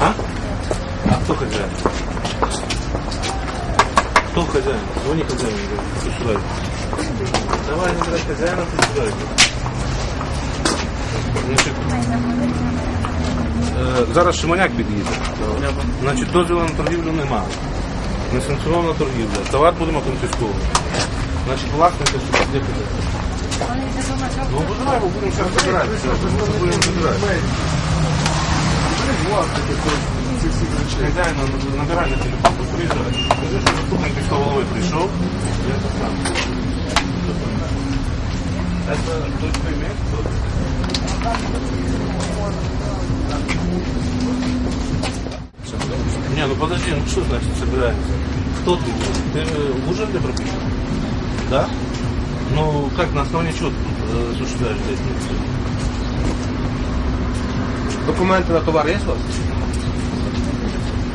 А? А кто хозяин? Кто хозяин? Звони хозяину, говори, ты сюда. Давай, набирай хозяина, ты сюда. Е, зараз Шимоняк під'їде. Значить, дозволу на торгівлю немає. Несанкціонована торгівля. Товар будемо конфісковувати. Значить, власника сюди де піде. Ну, бо давай, бо будемо зараз забиратися. Будемо забиратися. Хазяїн набирай на телефон, приїжджай. Скажи, що заступник міського голови прийшов. Я це сам. Это точка имеет? Не, ну подожди, ну что значит собираемся? Кто ты? Ты э, в Ужгороде прописан? Да? Ну, как, на основании чего ты тут э, осуществляешь деятельность? Документи на товар є у вас?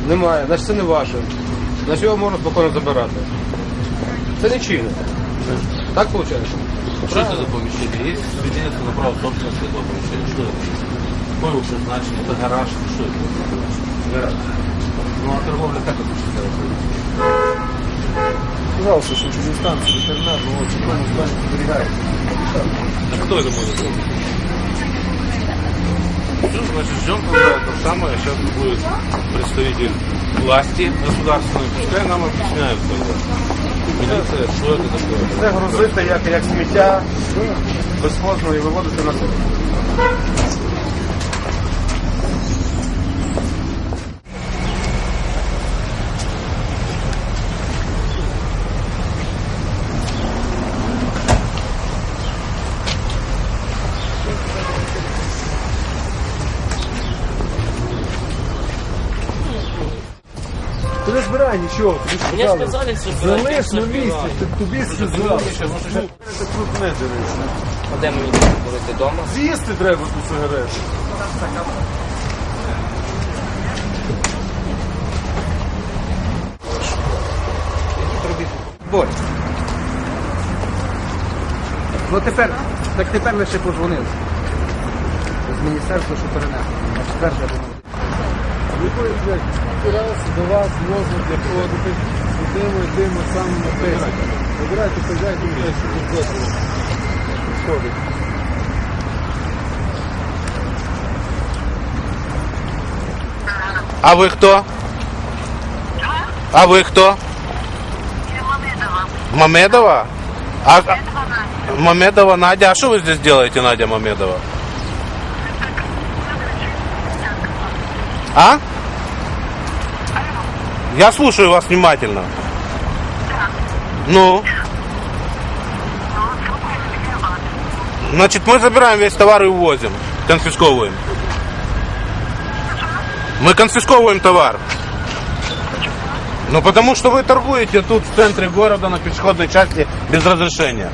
Немає, значить це не ваше. Значить його можна спокійно забирати. Це не чинно. Так виходить? Что это за помещение? Есть свидетельство на право собственности этого помещения? Что это? Какое вообще значение? Это гараж? Что это? Гараж. Ну а торговля как осуществляется? Пожалуйста, що через станцію интернет, ну, вот, чекаємо здання зберігається. А кто это может быть? Все, значит, ждем, когда это самое. Сейчас будет представитель власти государственной. Пускай нам объясняют тогда. Милиция, что это такое? Це грузити як, як сміття безхозно і виводити на село. Ти не збирай нічого, тобі Мне сказали. сказали, что Залиш на місці, ти- тобі сказали. Ну, Це крупне, до речі. А де мені будете вдома? З'їсти треба ту сигарету. Борь. Ну тепер, так тепер ми ще подзвонили. З міністерства, що перенесли. Тепер вже думаю. Виходить, раз до вас можна приходити, йдемо, йдемо саме на песні. Вибирайте хазяйку, що дозволу. Входить. А вы кто? А вы кто? Мамедова? А, Мамедова Надя. А что вы здесь делаете, Надя Мамедова? А? Я слушаю вас внимательно. Ну? Значит, мы забираем весь товар и увозим. Конфисковываем. Мы конфисковываем товар. Ну потому что вы торгуете тут в центре города на пешеходной части без разрешения.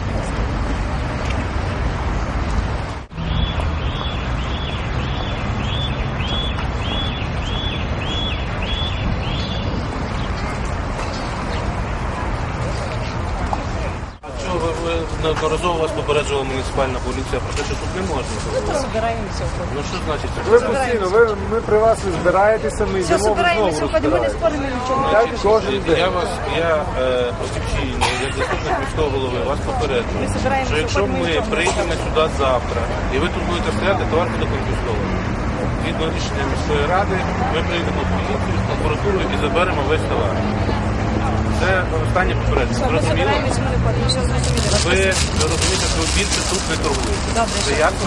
Неодноразово вас попереджувала муніципальна поліція про те, що тут не можна торгувати? Собираемся. Ну що значить? Ви постійно, ви, ми при вас ви збираєтеся, ми Все, йдемо, ви собираемся, знову уходим, мы не розбираєте. спорим ничего. Так кожен Я день. вас, я е, офіційно, як заступник міського голови, вас попереджую, Ми збираємося, що якщо ходимо, ми нічого прийдемо сюди завтра, і ви тут будете стояти, товар буде конфіскований. Згідно рішення міської ради, ми прийдемо в поліцію, в прокуратуру і заберемо весь товар. Це останнє попередження. Все, Зрозуміло? Ви розумієте, що більше тут не торгуєте. Добре, Це ясно?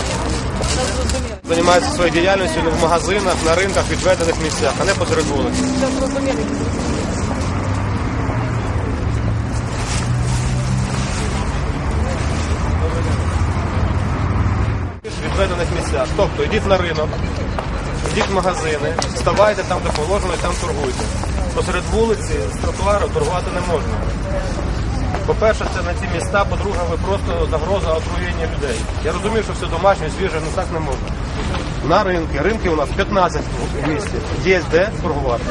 все зрозуміло. Займаються своєю діяльністю в магазинах, на ринках, відведених місцях, а не посеред вулиці. Все зрозуміло. В відведених місцях. Тобто йдіть на ринок, йдіть в магазини, ставайте там, де положено, і там торгуйте. Посеред вулиці з тротуару торгувати не можна. По-перше, це на ці міста, по-друге, ви просто загроза отруєння людей. Я розумію, що все домашнє, свіже, але так не можна. На ринки, ринки у нас 15 в місті. Є де торгувати.